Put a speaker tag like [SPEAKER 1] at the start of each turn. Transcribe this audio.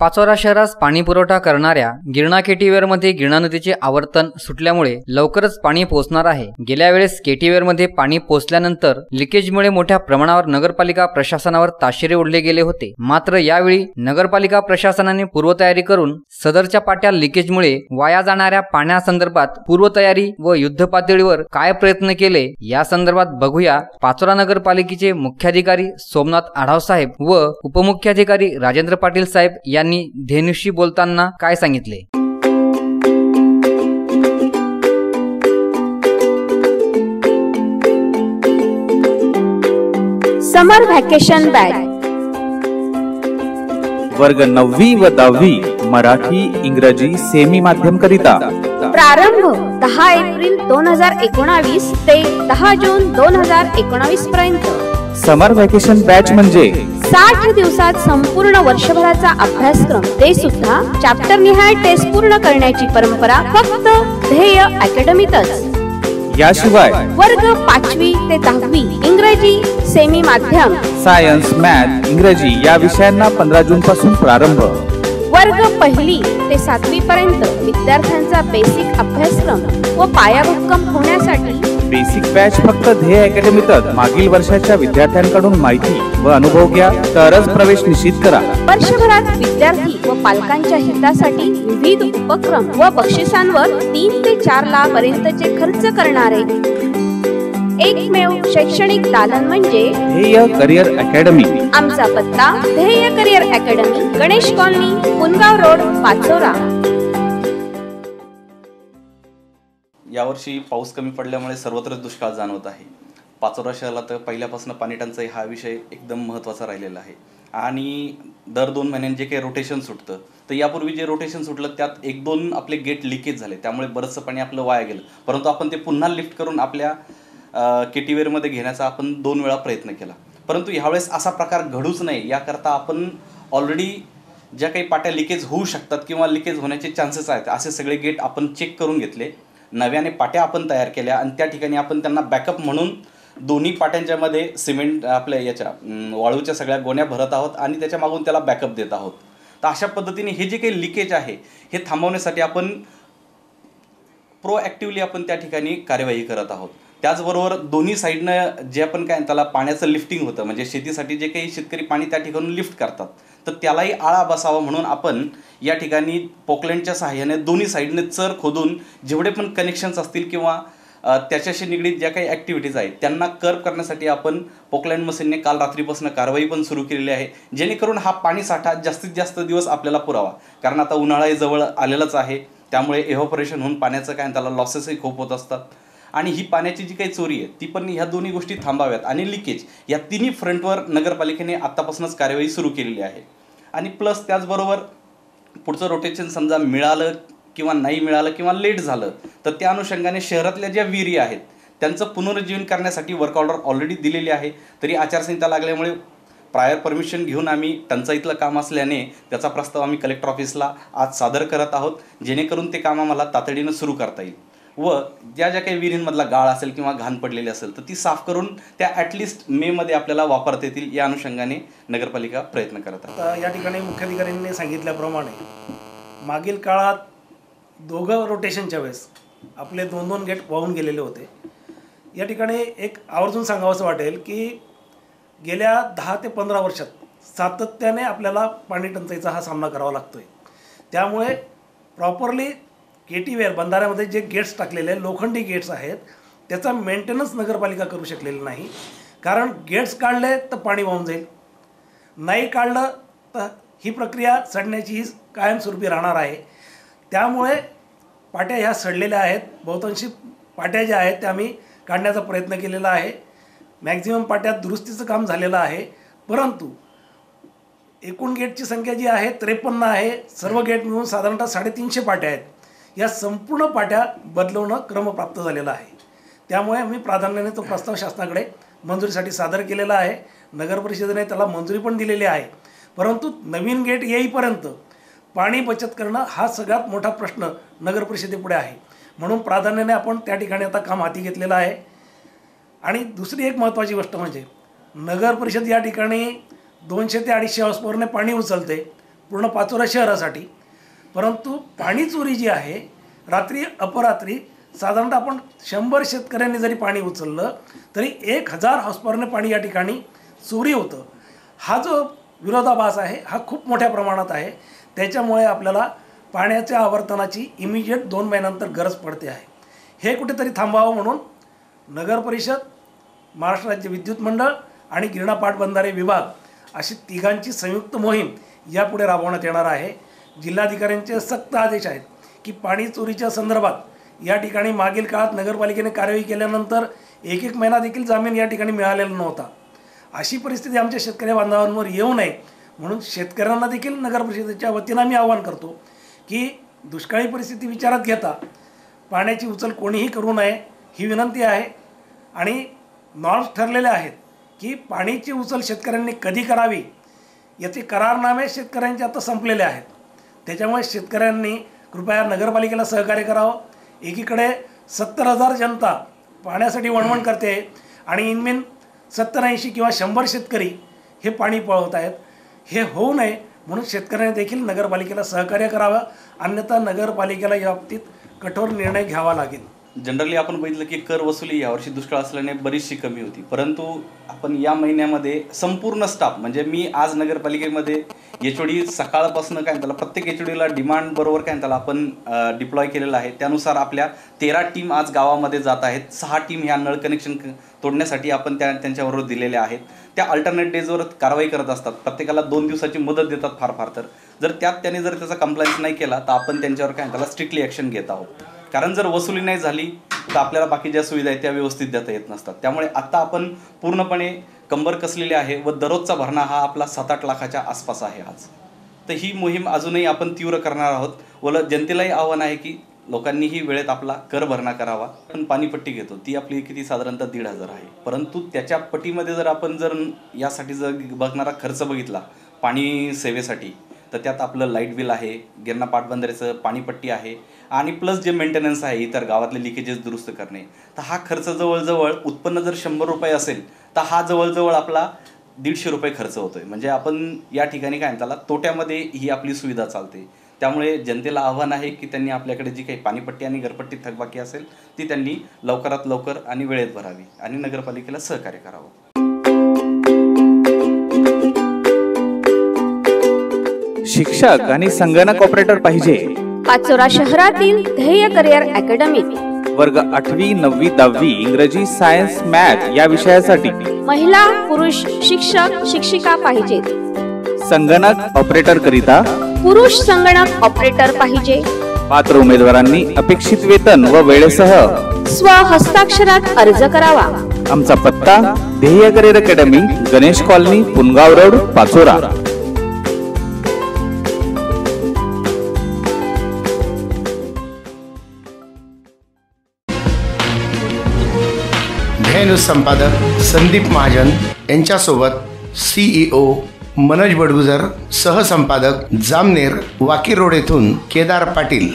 [SPEAKER 1] पाचोरा शहरास पाणी पुरवठा करणाऱ्या गिरणा केटीवेअरमध्ये गिरणा नदीचे आवर्तन सुटल्यामुळे लवकरच पाणी पोहोचणार आहे. गेल्या वेळेस केटीवेअरमध्ये पाणी पोहोचल्यानंतर लिकेजमुळे मोठ्या प्रमाणावर नगरपालिका प्रशासनावर ताशेरे ओढले गेले होते. मात्र यावेळी नगरपालिका प्रशासनाने पूर्वतयारी करून सदरच्या पाट्या लिकेजमुळे वाया जाणाऱ्या पाण्यासंदर्भात पूर्वतयारी व युद्ध पातळीवर काय प्रयत्न केले या संदर्भात बघूया पाचोरा नगरपालिकेचे मुख्याधिकारी सोमनाथ आढाव साहेब व उपमुख्याधिकारी राजेंद्र पाटील साहेब यांनी धेनुशी बोलताना काय सांगितले?
[SPEAKER 2] समर व्हॅकेशन बॅग
[SPEAKER 3] वर्ग नववी व दहावी मराठी इंग्रजी सेमी माध्यम करिता.
[SPEAKER 2] प्रारंभ दहा एप्रिल दोन हजार एकोणावीस ते दहा जून दोन हजार एकोणावीस पर्यंत.
[SPEAKER 3] समर व्हॅकेशन बॅच म्हणजे?
[SPEAKER 2] साठ दिवसात संपूर्ण वर्षभराचा अभ्यासक्रम. ते सुद्धा चॅप्टर निहाय टेस्ट पूर्ण करण्याची परंपरा फक्त ध्येय अकॅडमीतच
[SPEAKER 3] याशिवाय
[SPEAKER 2] वर्ग पाचवी ते दहावी इंग्रजी सेमी माध्यम
[SPEAKER 3] सायन्स मॅथ इंग्रजी या विषयांना पंधरा जून पासून प्रारंभ.
[SPEAKER 2] वर्ग पहिली ते सातवी पर्यंत विद्यार्थ्यांचा बेसिक अभ्यासक्रम व पायाभक्कम होण्यासाठी
[SPEAKER 3] बेसिक बॅच फक्त ध्येय अकॅडमीतच मागील वर्षाच्या विद्यार्थ्यांकडून माहिती व अनुभव घ्या. तरच प्रवेश निश्चित करा.
[SPEAKER 2] वर्षभरात विद्यार्थी व पालकांच्या हितासाठी विविध उपक्रम व बक्षिसांवर तीन ते चार लाख पर्यंतचे खर्च करणारे. एकमेव शैक्षणिक दालन म्हणजे
[SPEAKER 3] ध्येय करिअर अकॅडमी.
[SPEAKER 2] आमचा पत्ता Dhyey career academy Ganesh colony Pungaon road Pachora.
[SPEAKER 4] यावर्षी पाऊस कमी पडल्यामुळे सर्वत्रच दुष्काळ जाणवत आहे. पाचोरा शहराला तर पहिल्यापासून पाणी टंचाई हा विषय एकदम महत्त्वाचा राहिलेला आहे. आणि दर दोन महिन्यांनी जे काही रोटेशन सुटतं तर यापूर्वी जे रोटेशन सुटलं त्यात एक दोन आपले गेट लिकेज झाले. त्यामुळे बरंचसं पाणी आपलं वाया गेलं. परंतु आपण ते पुन्हा लिफ्ट करून आपल्या केटीवेअरमध्ये घेण्याचा आपण दोन वेळा प्रयत्न केला. परंतु ह्यावेळेस असा प्रकार घडूच नाही. याकरता आपण ऑलरेडी ज्या काही पाट्या लिकेज होऊ शकतात किंवा लिकेज होण्याचे चान्सेस आहेत असे सगळे गेट आपण चेक करून घेतले. नव्याने पाट्या आपण तयार केल्या आणि त्या ठिकाणी आपण त्यांना बॅकअप म्हणून दोन्ही पाट्यांच्यामध्ये सिमेंट आपल्या याच्या वाळूच्या सगळ्या गोण्या भरत आहोत आणि त्याच्या मागून त्याला बॅकअप देत आहोत. तर अशा पद्धतीने हे जे काही लिकेज आहे हे थांबवण्यासाठी आपण प्रोॲक्टिव्हली आपण त्या ठिकाणी कार्यवाही करत आहोत. त्याचबरोबर दोन्ही साईडनं जे आपण काय त्याला पाण्याचं लिफ्टिंग होतं. म्हणजे शेतीसाठी जे काही शेतकरी पाणी त्या ठिकाणून लिफ्ट करतात. तर त्यालाही आळा बसावा म्हणून आपण या ठिकाणी पोकलँडच्या सहाय्याने दोन्ही साईडने चर खोदून जेवढे पण कनेक्शन्स असतील किंवा त्याच्याशी निगडीत ज्या काही ॲक्टिव्हिटीज आहेत त्यांना कर्व करण्यासाठी आपण पोकलँड मशीनने काल रात्रीपासून कारवाई पण सुरू केलेली आहे. जेणेकरून हा पाणी साठा जास्तीत जास्त दिवस आपल्याला पुरावा. कारण आता उन्हाळाही जवळ आलेलाच आहे. त्यामुळे एव्हॉपरेशन होऊन पाण्याचं काय त्याला लॉसेसही खूप होत असतात. आणि ही पाण्याची जी काही चोरी आहे ती पण ह्या दोन्ही गोष्टी थांबाव्यात. आणि लिकेज या तिन्ही फ्रंटवर नगरपालिकेने आत्तापासूनच कार्यवाही सुरू केलेली आहे. आणि प्लस त्याचबरोबर पुढचं रोटेशन समजा मिळालं किंवा नाही मिळालं किंवा लेट झालं तर त्या अनुषंगाने शहरातल्या ज्या विहिरी आहेत त्यांचं पुनरुज्जीवन करण्यासाठी वर्क ऑर्डर ऑलरेडी दिलेली आहे. तरी आचारसंहिता लागल्यामुळे प्रायर परमिशन घेऊन आम्ही टंचाईतलं काम असल्याने त्याचा प्रस्ताव आम्ही कलेक्टर ऑफिसला आज सादर करत आहोत जेणेकरून ते काम आम्हाला तातडीनं सुरू करता येईल. व ज्या ज्या काही विहिरींमधला गाळ असेल किंवा घाण पडलेली असेल तर ती साफ करून त्या ॲटलिस्ट मेमध्ये आपल्याला वापरता येतील या अनुषंगाने नगरपालिका प्रयत्न करत आहे.
[SPEAKER 5] या ठिकाणी मुख्याधिकाऱ्यांनी सांगितल्याप्रमाणे मागील काळात दोघं रोटेशनच्या वेळेस आपले दोन दोन गेट वाहून गेलेले होते. या ठिकाणी एक आवर्जून सांगावंसं वाटेल की गेल्या दहा ते पंधरा वर्षात सातत्याने आपल्याला पाणी टंचाईचा हा सामना करावा लागतो आहे त्यामुळे प्रॉपरली केटीवेअर बंधाऱ्यामध्ये जे गेट्स टाकलेले लोखंडी गेट्स आहेत त्याचा मेंटेनन्स नगरपालिका करू शकलेली नाही. कारण गेट्स काढले तर पाणी वाहून जाईल. नाही काढलं तर ही प्रक्रिया सडण्याची ही कायमस्वरूपी राहणार आहे. त्यामुळे पाट्या ह्या सडलेल्या आहेत. बहुतांशी पाट्या ज्या आहेत त्या आम्ही काढण्याचा प्रयत्न केलेला आहे. मॅक्झिमम पाट्यात दुरुस्तीचं काम झालेलं आहे. परंतु एकूण गेटची संख्या जी आहे त्रेपन्न आहे. सर्व गेट मिळून साधारणतः साडेतीनशे पाट्या आहेत. या संपूर्ण पाट्या बदलवणं क्रमप्राप्त झालेलं आहे. त्यामुळे मी प्राधान्याने तो प्रस्ताव शासनाकडे मंजुरीसाठी सादर केलेला आहे. नगर परिषदेने त्याला मंजुरी पण दिलेली आहे. परंतु नवीन गेट येईपर्यंत पाणी बचत करणं हा सगळ्यात मोठा प्रश्न नगर परिषदेपुढे आहे. म्हणून प्राधान्याने आपण त्या ठिकाणी आता काम हाती घेतलेलं आहे. आणि दुसरी एक महत्त्वाची गोष्ट म्हणजे नगर परिषद या ठिकाणी दोनशे ते अडीचशे हॉर्सपॉवरने पाणी उचलते. पूर्ण पाचोरा शहरासाठी. परंतु पाणी चोरी जी आहे रात्री अपरात्री साधारणतः आपण शंभर शेतकऱ्यांनी जरी पाणी उचललं तरी एक हजार हॉस्पॉरने पाणी या ठिकाणी चोरी होतं. हा जो विरोधाभास आहे हा खूप मोठ्या प्रमाणात आहे. त्याच्यामुळे आपल्याला पाण्याच्या आवर्तनाची इमिजिएट दोन महिन्यानंतर गरज पडते आहे. हे कुठेतरी थांबावं म्हणून नगर परिषद महाराष्ट्र राज्य विद्युत मंडळ आणि गिरणा पाटबंधारे विभाग अशी तिघांची संयुक्त मोहीम यापुढे राबवण्यात येणार आहे. जिल्हाधिकाऱ्यांचे सक्त आदेश आहेत की पाणी चोरीच्या संदर्भात या ठिकाणी मागील काळात नगरपालिकेने कार्यवाही केल्यानंतर एक एक महिना देखील जामीन या ठिकाणी मिळालेला नव्हता. अशी परिस्थिती आमच्या शेतकरी बांधवांवर येऊ नये म्हणून शेतकऱ्यांना देखील नगर परिषदेच्या वतीनं आम्ही आवाहन करतो की दुष्काळी परिस्थिती विचारात घेता. पाण्याची उचल कोणीही करू नये ही विनंती आहे. आणि नॉर्म्स ठरलेले आहेत की पाण्याची उचल शेतकऱ्यांनी कधी करावी याचे करारनामे शेतकऱ्यांचे आता संपलेले आहेत. त्याच्यामुळे शेतकऱ्यांनी कृपया नगरपालिकेला सहकार्य करावं. एकीकडे सत्तर हजार जनता पाण्यासाठी वणवण करते आणि इनमेन सत्तर ऐंशी किंवा शंभर शेतकरी हे पाणी पळवत आहेत. हे होऊ नये म्हणून शेतकऱ्यांनी देखील नगरपालिकेला सहकार्य करावं. अन्यथा नगरपालिकेला या बाबतीत कठोर निर्णय घ्यावा लागेल.
[SPEAKER 4] जनरली आपण बघितलं की कर वसुली यावर्षी दुष्काळ असल्याने बरीचशी कमी होती. परंतु आपण या महिन्यामध्ये संपूर्ण स्टाफ म्हणजे मी आज नगरपालिकेमध्ये एच ओ डी सकाळपासून काय त्याला प्रत्येक एच ओ डीला डिमांड बरोबर काय त्याला आपण डिप्लॉय केलेलं आहे. त्यानुसार आपल्या तेरा टीम आज गावामध्ये जात आहेत. सहा टीम ह्या नळ कनेक्शन तोडण्यासाठी आपण त्या त्यांच्याबरोबर दिलेल्या आहेत. त्या अल्टरनेट डेजवर कारवाई करत असतात. प्रत्येकाला दोन दिवसाची मदत देतात फार फार. तर जर त्यात त्याने जर त्याचा कंप्लायन्स नाही केला तर आपण त्यांच्यावर काय त्याला स्ट्रिक्टली ॲक्शन घेत आहोत. कारण जर वसुली नाही झाली तर आपल्याला बाकी ज्या सुविधा आहेत त्या व्यवस्थित देता येत नसतात. त्यामुळे आत्ता आपण पूर्णपणे कंबर कसलेली आहे व दररोजचा भरणा हा आपला सात आठ लाखाच्या आसपास आहे आज. तर ही मोहीम अजूनही आपण तीव्र करणार आहोत. व जनतेलाही आव्हान आहे की लोकांनीही वेळेत आपला कर भरणा करावा. आपण पाणीपट्टी घेतो. ती आपली किती? साधारणतः दीड हजार आहे. परंतु त्याच्या पट्टीमध्ये जर आपण जर यासाठी जर बघणारा खर्च बघितला पाणी सेवेसाठी तर त्यात आपलं लाइट बिल आहे गिरणा पाटबंधाऱ्याचं पाणीपट्टी आहे आणि प्लस जे मेंटेनन्स आहे इतर गावातले लिकेजेस दुरुस्त करणे. तर हा खर्च जवळजवळ उत्पन्न जर शंभर रुपये असेल तर हा जवळजवळ आपला दीडशे रुपये खर्च होतोय. म्हणजे आपण या ठिकाणी काय त्याला तोट्यामध्ये ही आपली सुविधा चालते. त्यामुळे जनतेला आव्हान आहे की त्यांनी आपल्याकडे जी काही पाणीपट्टी आणि घरपट्टी थकबाकी असेल ती त्यांनी लवकरात लवकर आणि वेळेत भरावी आणि नगरपालिकेला सहकार्य करावं.
[SPEAKER 3] शिक्षक आणि संगणक ऑपरेटर पाहिजे.
[SPEAKER 2] पाचोरा शहरातील ध्येय करिअर अकॅडमी.
[SPEAKER 3] वर्ग आठवी नववी दहावी इंग्रजी सायन्स मॅथ या विषयासाठी.
[SPEAKER 2] महिला पुरुष शिक्षक शिक्षिका पाहिजेत
[SPEAKER 3] संगणक ऑपरेटर करिता.
[SPEAKER 2] पुरुष संगणक ऑपरेटर पाहिजे.
[SPEAKER 3] पात्र उमेदवारांनी अपेक्षित वेतन व वेळेसह.
[SPEAKER 2] स्व हस्ताक्षरात अर्ज करावा.
[SPEAKER 3] आमचा पत्ता Dhyey career academy Ganesh colony Pungaon road Pachora.
[SPEAKER 6] News संपादक संदीप महाजन यांच्यासोबत सीईओ मनोज बडगुजर सहसंपादक जामनेर वाकी रोड येथून केदार पाटील.